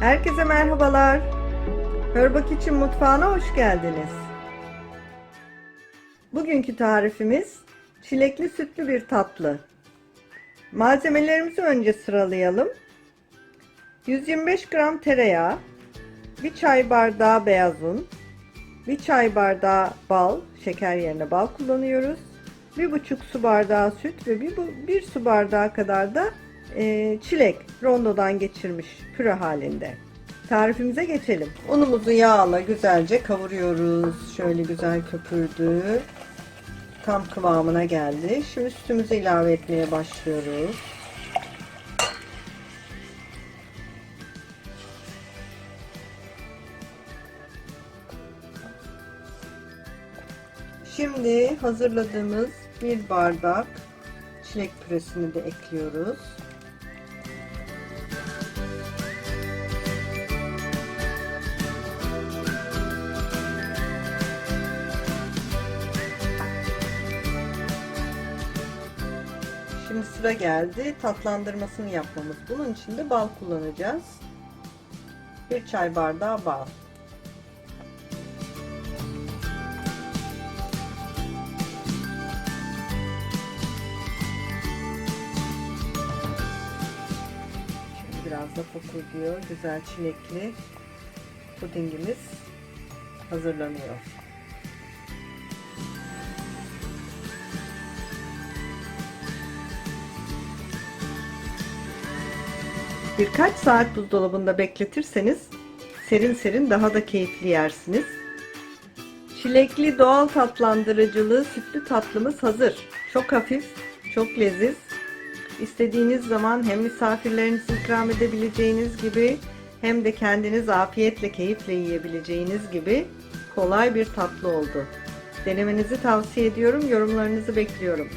Herkese merhabalar. Hörbak için mutfağına hoş geldiniz. Bugünkü tarifimiz çilekli sütlü bir tatlı. Malzemelerimizi önce sıralayalım. 125 gram tereyağı, 1 çay bardağı beyaz un, 1 çay bardağı bal, şeker yerine bal kullanıyoruz. 1,5 su bardağı süt ve 1, 1 su bardağı kadar da e, çilek rondodan geçirmiş püre halinde. Tarifimize geçelim. Unumuzu yağla güzelce kavuruyoruz. Şöyle güzel köpürdü. Tam kıvamına geldi. Şimdi sütümüzü ilave etmeye başlıyoruz. Şimdi hazırladığımız bir bardak çilek püresini de ekliyoruz. Şimdi sıra geldi tatlandırmasını yapmamız. Bunun için de bal kullanacağız. Bir çay bardağı bal. Şimdi biraz da fokurduyor. Güzel çilekli pudingimiz hazırlanıyor. Birkaç saat buzdolabında bekletirseniz serin serin daha da keyifli yersiniz. Çilekli doğal tatlandırıcılı sütlü tatlımız hazır. Çok hafif, çok leziz. İstediğiniz zaman hem misafirlerinize ikram edebileceğiniz gibi hem de kendiniz afiyetle keyifle yiyebileceğiniz gibi kolay bir tatlı oldu. Denemenizi tavsiye ediyorum. Yorumlarınızı bekliyorum.